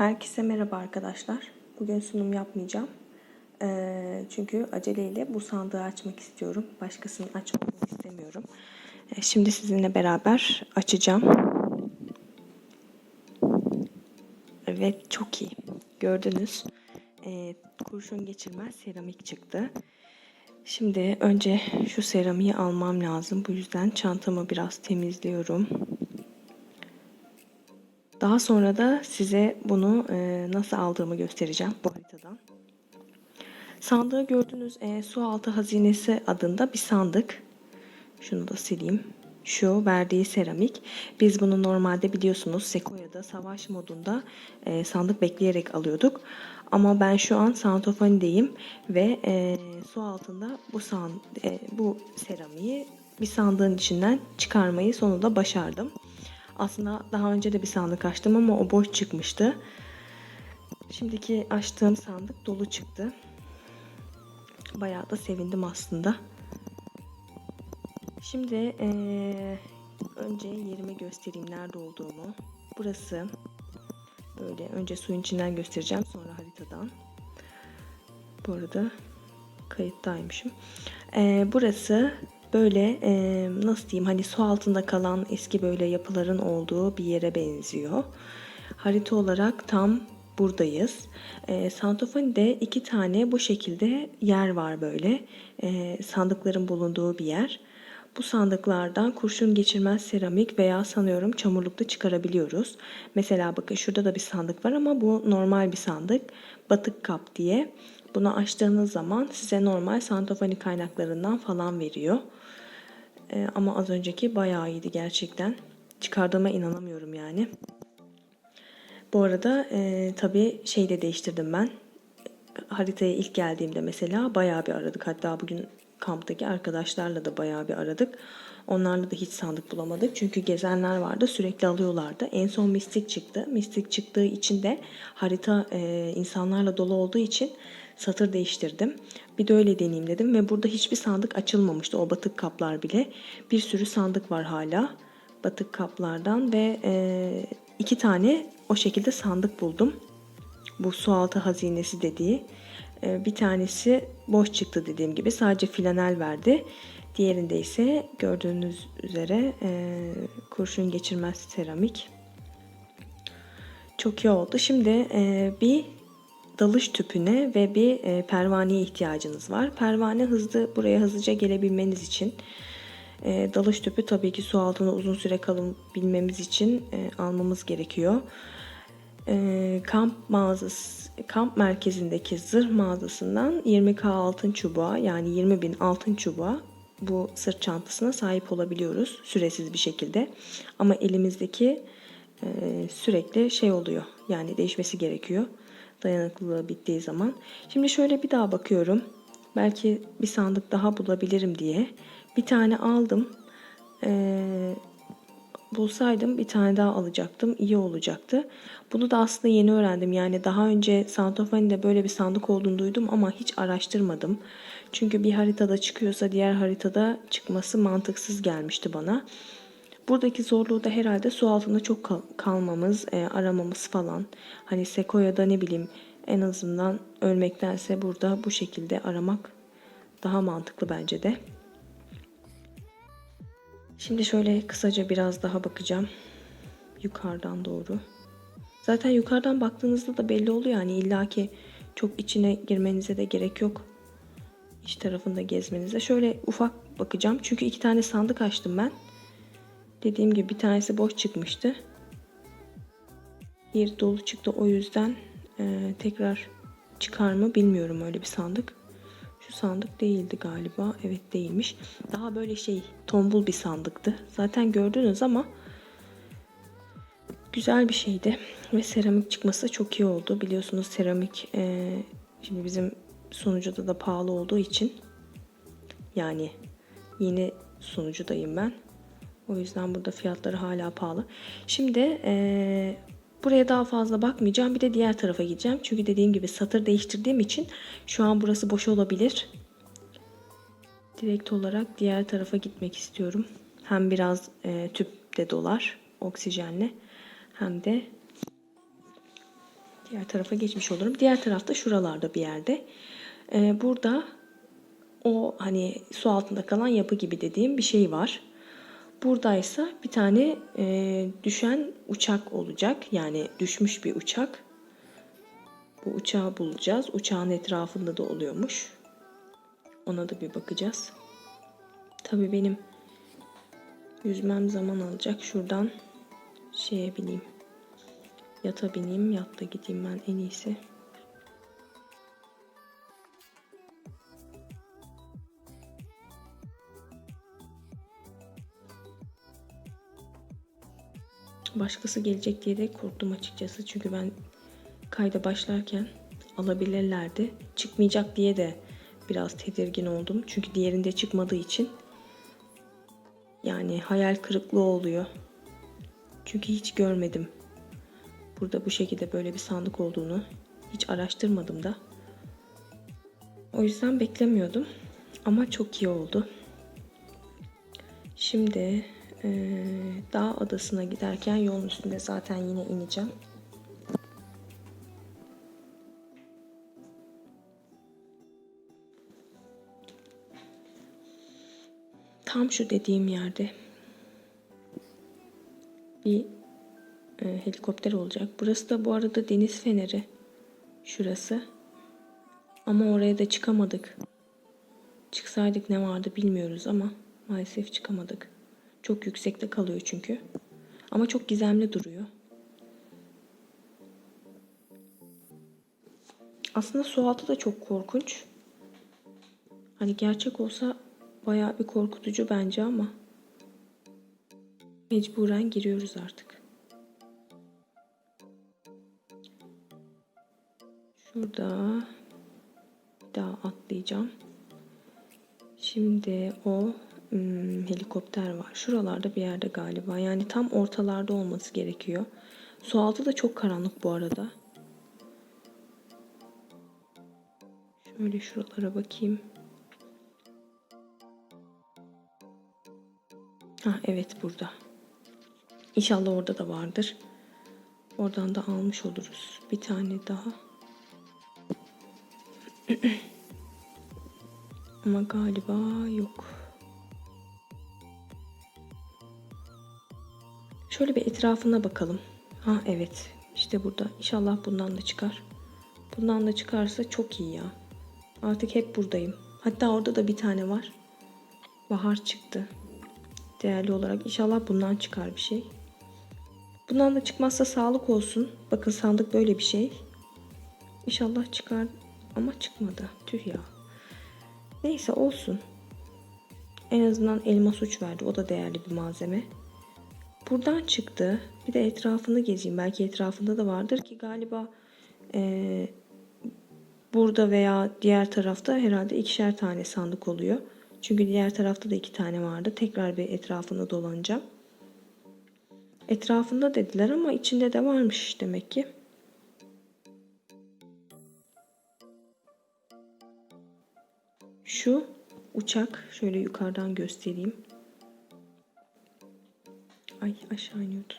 Herkese merhaba arkadaşlar. Bugün sunum yapmayacağım. Ee, çünkü aceleyle bu sandığı açmak istiyorum. Başkasının açmasını istemiyorum. Ee, şimdi sizinle beraber açacağım. Evet çok iyi. Gördünüz. Ee, kurşun geçirmez seramik çıktı. Şimdi önce şu seramiği almam lazım. Bu yüzden çantamı biraz temizliyorum. Daha sonra da size bunu e, nasıl aldığımı göstereceğim bu haritadan. Sandığı gördüğünüz e, su altı hazinesi adında bir sandık. Şunu da sileyim. Şu verdiği seramik. Biz bunu normalde biliyorsunuz Sequoia'da savaş modunda e, sandık bekleyerek alıyorduk. Ama ben şu an Santofani'deyim ve e, su altında bu san, e, bu seramiği bir sandığın içinden çıkarmayı sonunda başardım. Aslında daha önce de bir sandık açtım ama o boş çıkmıştı. Şimdiki açtığım sandık dolu çıktı. Bayağı da sevindim aslında. Şimdi ee, önce yerimi göstereyim nerede olduğumu. Burası böyle önce suyun içinden göstereceğim sonra haritadan. Bu arada kayıttaymışım. Ee, burası böyle e, nasıl diyeyim hani su altında kalan eski böyle yapıların olduğu bir yere benziyor. Harita olarak tam buradayız. E, Santofani'de iki tane bu şekilde yer var böyle. E, sandıkların bulunduğu bir yer. Bu sandıklardan kurşun geçirmez seramik veya sanıyorum çamurlukta çıkarabiliyoruz. Mesela bakın şurada da bir sandık var ama bu normal bir sandık. Batık kap diye. Bunu açtığınız zaman size normal Santofani kaynaklarından falan veriyor. Ee, ama az önceki bayağı iyiydi gerçekten. Çıkardığıma inanamıyorum yani. Bu arada e, tabii şey de değiştirdim ben. Haritaya ilk geldiğimde mesela bayağı bir aradık. Hatta bugün kamptaki arkadaşlarla da bayağı bir aradık. Onlarla da hiç sandık bulamadık. Çünkü gezenler vardı sürekli alıyorlardı. En son mistik çıktı. Mistik çıktığı için de harita e, insanlarla dolu olduğu için satır değiştirdim. Bir de öyle deneyeyim dedim ve burada hiçbir sandık açılmamıştı. O batık kaplar bile. Bir sürü sandık var hala. Batık kaplardan ve e, iki tane o şekilde sandık buldum. Bu sualtı hazinesi dediği. E, bir tanesi boş çıktı dediğim gibi. Sadece flanel verdi. Diğerinde ise gördüğünüz üzere e, kurşun geçirmez seramik. Çok iyi oldu. Şimdi e, bir dalış tüpüne ve bir e, pervaneye ihtiyacınız var. Pervane hızlı buraya hızlıca gelebilmeniz için e, dalış tüpü tabii ki su altında uzun süre kalabilmemiz için e, almamız gerekiyor. E, kamp mağazası kamp merkezindeki zırh mağazasından 20k altın çubuğa yani 20 bin altın çubuğa bu sırt çantasına sahip olabiliyoruz süresiz bir şekilde. Ama elimizdeki e, sürekli şey oluyor yani değişmesi gerekiyor dayanıklılığı bittiği zaman. Şimdi şöyle bir daha bakıyorum. Belki bir sandık daha bulabilirim diye. Bir tane aldım. Ee, bulsaydım bir tane daha alacaktım. İyi olacaktı. Bunu da aslında yeni öğrendim. Yani daha önce Santofani'de böyle bir sandık olduğunu duydum ama hiç araştırmadım. Çünkü bir haritada çıkıyorsa diğer haritada çıkması mantıksız gelmişti bana. Buradaki zorluğu da herhalde su altında çok kal kalmamız, e, aramamız falan. Hani Sequoia'da ne bileyim en azından ölmektense burada bu şekilde aramak daha mantıklı bence de. Şimdi şöyle kısaca biraz daha bakacağım. Yukarıdan doğru. Zaten yukarıdan baktığınızda da belli oluyor yani illaki çok içine girmenize de gerek yok. İç tarafında gezmenize. Şöyle ufak bakacağım. Çünkü iki tane sandık açtım ben. Dediğim gibi bir tanesi boş çıkmıştı. Bir dolu çıktı o yüzden e, tekrar çıkar mı bilmiyorum öyle bir sandık. Şu sandık değildi galiba. Evet değilmiş. Daha böyle şey tombul bir sandıktı. Zaten gördünüz ama güzel bir şeydi. Ve seramik çıkması çok iyi oldu. Biliyorsunuz seramik e, şimdi bizim sunucuda da pahalı olduğu için yani yeni sunucudayım ben. O yüzden burada fiyatları hala pahalı. Şimdi e, buraya daha fazla bakmayacağım. Bir de diğer tarafa gideceğim. Çünkü dediğim gibi satır değiştirdiğim için şu an burası boş olabilir. Direkt olarak diğer tarafa gitmek istiyorum. Hem biraz e, tüp de dolar oksijenle hem de Diğer tarafa geçmiş olurum. Diğer tarafta şuralarda bir yerde. Ee, burada o hani su altında kalan yapı gibi dediğim bir şey var. Buradaysa bir tane e, düşen uçak olacak. Yani düşmüş bir uçak. Bu uçağı bulacağız. Uçağın etrafında da oluyormuş. Ona da bir bakacağız. Tabii benim yüzmem zaman alacak. Şuradan şeye bineyim. Yata bineyim. Yatta gideyim ben en iyisi. Başkası gelecek diye de korktum açıkçası. Çünkü ben kayda başlarken alabilirlerdi. Çıkmayacak diye de biraz tedirgin oldum. Çünkü diğerinde çıkmadığı için yani hayal kırıklığı oluyor. Çünkü hiç görmedim. Burada bu şekilde böyle bir sandık olduğunu hiç araştırmadım da. O yüzden beklemiyordum. Ama çok iyi oldu. Şimdi eee Dağ Adası'na giderken yolun üstünde zaten yine ineceğim. Tam şu dediğim yerde bir e, helikopter olacak. Burası da bu arada deniz feneri. Şurası. Ama oraya da çıkamadık. Çıksaydık ne vardı bilmiyoruz ama maalesef çıkamadık. Çok yüksekte kalıyor çünkü. Ama çok gizemli duruyor. Aslında su altı da çok korkunç. Hani gerçek olsa bayağı bir korkutucu bence ama mecburen giriyoruz artık. Şurada bir daha atlayacağım. Şimdi o hmm, helikopter var. Şuralarda bir yerde galiba. Yani tam ortalarda olması gerekiyor. Su altı da çok karanlık bu arada. Şöyle şuralara bakayım. Ha evet burada. İnşallah orada da vardır. Oradan da almış oluruz. Bir tane daha. Ama galiba yok. Şöyle bir etrafına bakalım. Ha evet. İşte burada. İnşallah bundan da çıkar. Bundan da çıkarsa çok iyi ya. Artık hep buradayım. Hatta orada da bir tane var. Bahar çıktı. Değerli olarak. İnşallah bundan çıkar bir şey. Bundan da çıkmazsa sağlık olsun. Bakın sandık böyle bir şey. İnşallah çıkar ama çıkmadı. Tüh ya. Neyse olsun. En azından elmas uç verdi. O da değerli bir malzeme. Buradan çıktı. Bir de etrafını gezeyim. Belki etrafında da vardır ki galiba e, burada veya diğer tarafta herhalde ikişer tane sandık oluyor. Çünkü diğer tarafta da iki tane vardı. Tekrar bir etrafını dolanacağım. Etrafında dediler ama içinde de varmış demek ki. Şu uçak şöyle yukarıdan göstereyim. Ay aşağı iniyordu.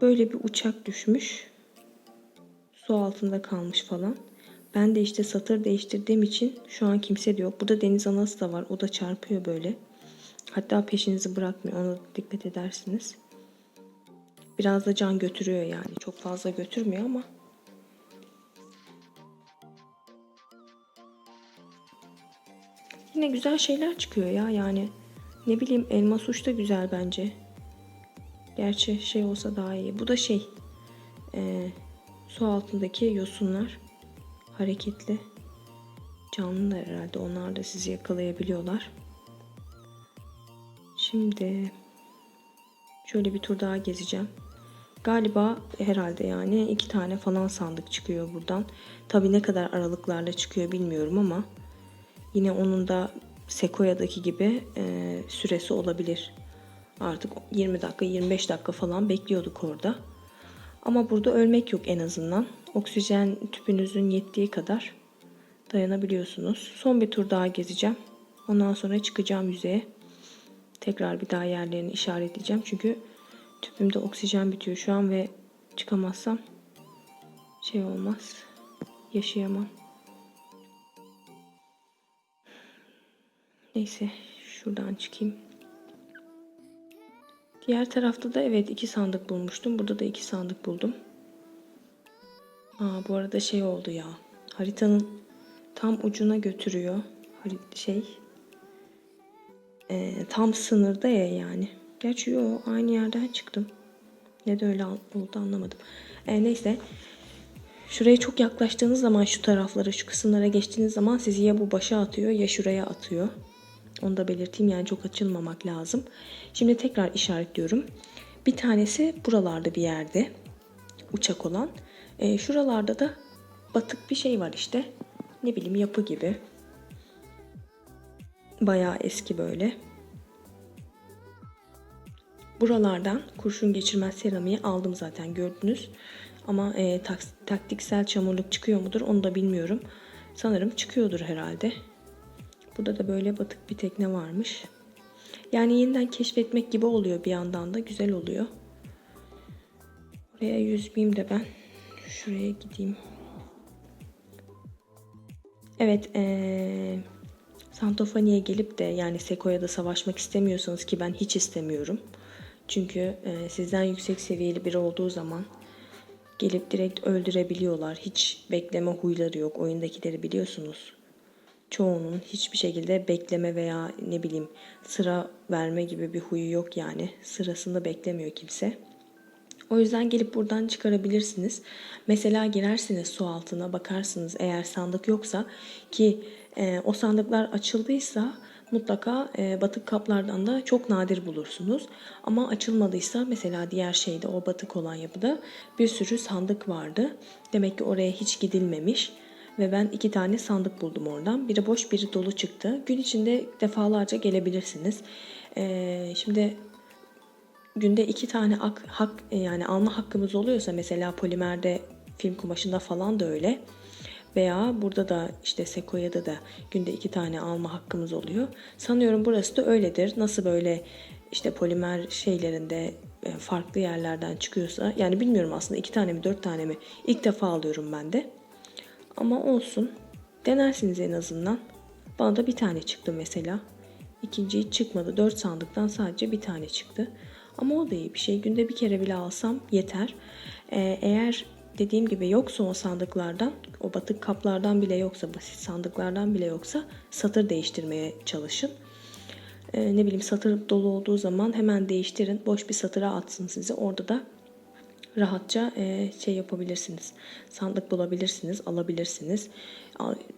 Böyle bir uçak düşmüş. Su altında kalmış falan. Ben de işte satır değiştirdiğim için şu an kimse de yok. Burada deniz anası da var. O da çarpıyor böyle. Hatta peşinizi bırakmıyor. Ona dikkat edersiniz. Biraz da can götürüyor yani. Çok fazla götürmüyor ama. Yine güzel şeyler çıkıyor ya yani. Ne bileyim elma suç da güzel bence. Gerçi şey olsa daha iyi. Bu da şey. E, su altındaki yosunlar. Hareketli. Canlılar herhalde. Onlar da sizi yakalayabiliyorlar. Şimdi şöyle bir tur daha gezeceğim. Galiba herhalde yani iki tane falan sandık çıkıyor buradan. Tabi ne kadar aralıklarla çıkıyor bilmiyorum ama yine onun da Sequoia'daki gibi e, süresi olabilir. Artık 20 dakika 25 dakika falan bekliyorduk orada. Ama burada ölmek yok en azından. Oksijen tüpünüzün yettiği kadar dayanabiliyorsunuz. Son bir tur daha gezeceğim. Ondan sonra çıkacağım yüzeye. Tekrar bir daha yerlerini işaretleyeceğim. Çünkü Tüpümde oksijen bitiyor şu an ve çıkamazsam şey olmaz. Yaşayamam. Neyse şuradan çıkayım. Diğer tarafta da evet iki sandık bulmuştum. Burada da iki sandık buldum. Aa, bu arada şey oldu ya. Haritanın tam ucuna götürüyor. Şey. Ee, tam sınırda ya yani. Gerçi yo aynı yerden çıktım. Ne de öyle oldu anlamadım. Ee, neyse. Şuraya çok yaklaştığınız zaman şu taraflara, şu kısımlara geçtiğiniz zaman sizi ya bu başa atıyor ya şuraya atıyor. Onu da belirteyim yani çok açılmamak lazım. Şimdi tekrar işaretliyorum. Bir tanesi buralarda bir yerde uçak olan. E, şuralarda da batık bir şey var işte. Ne bileyim yapı gibi. Bayağı eski böyle. Buralardan kurşun geçirmez seramiği aldım zaten gördünüz. Ama e, tak, taktiksel çamurluk çıkıyor mudur onu da bilmiyorum. Sanırım çıkıyordur herhalde. Burada da böyle batık bir tekne varmış. Yani yeniden keşfetmek gibi oluyor bir yandan da güzel oluyor. Oraya yüzmeyeyim de ben. Şuraya gideyim. Evet, ee, Santofani'ye gelip de yani Sekoya'da savaşmak istemiyorsanız ki ben hiç istemiyorum. Çünkü e, sizden yüksek seviyeli biri olduğu zaman gelip direkt öldürebiliyorlar. Hiç bekleme huyları yok. Oyundakileri biliyorsunuz. Çoğunun hiçbir şekilde bekleme veya ne bileyim sıra verme gibi bir huyu yok yani. Sırasını beklemiyor kimse. O yüzden gelip buradan çıkarabilirsiniz. Mesela girersiniz su altına bakarsınız eğer sandık yoksa ki e, o sandıklar açıldıysa mutlaka e, batık kaplardan da çok nadir bulursunuz. Ama açılmadıysa mesela diğer şeyde o batık olan yapıda bir sürü sandık vardı. Demek ki oraya hiç gidilmemiş ve ben iki tane sandık buldum oradan. Biri boş biri dolu çıktı. Gün içinde defalarca gelebilirsiniz. E, şimdi günde iki tane hak, hak yani alma hakkımız oluyorsa mesela polimerde film kumaşında falan da öyle. Veya burada da işte Sekoya'da da günde iki tane alma hakkımız oluyor. Sanıyorum burası da öyledir. Nasıl böyle işte polimer şeylerinde e, farklı yerlerden çıkıyorsa yani bilmiyorum aslında iki tane mi dört tane mi ilk defa alıyorum ben de. Ama olsun. Denersiniz en azından. Bana da bir tane çıktı mesela. İkinci hiç çıkmadı. Dört sandıktan sadece bir tane çıktı. Ama o da iyi bir şey. Günde bir kere bile alsam yeter. Ee, eğer dediğim gibi yoksa o sandıklardan, o batık kaplardan bile yoksa, basit sandıklardan bile yoksa satır değiştirmeye çalışın. Ee, ne bileyim satır dolu olduğu zaman hemen değiştirin. Boş bir satıra atsın sizi. Orada da rahatça e, şey yapabilirsiniz. Sandık bulabilirsiniz, alabilirsiniz.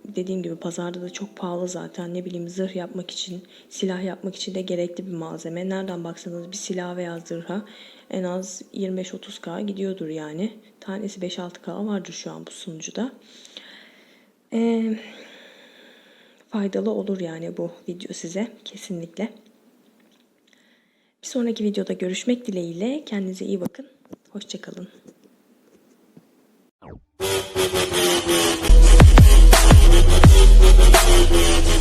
Dediğim gibi pazarda da çok pahalı zaten. Ne bileyim zırh yapmak için, silah yapmak için de gerekli bir malzeme. Nereden baksanız bir silah veya zırha en az 25-30k gidiyordur yani. Tanesi 5-6k vardır şu an bu sunucuda. E, faydalı olur yani bu video size kesinlikle. Bir sonraki videoda görüşmek dileğiyle. Kendinize iyi bakın. Hoşçakalın. Thank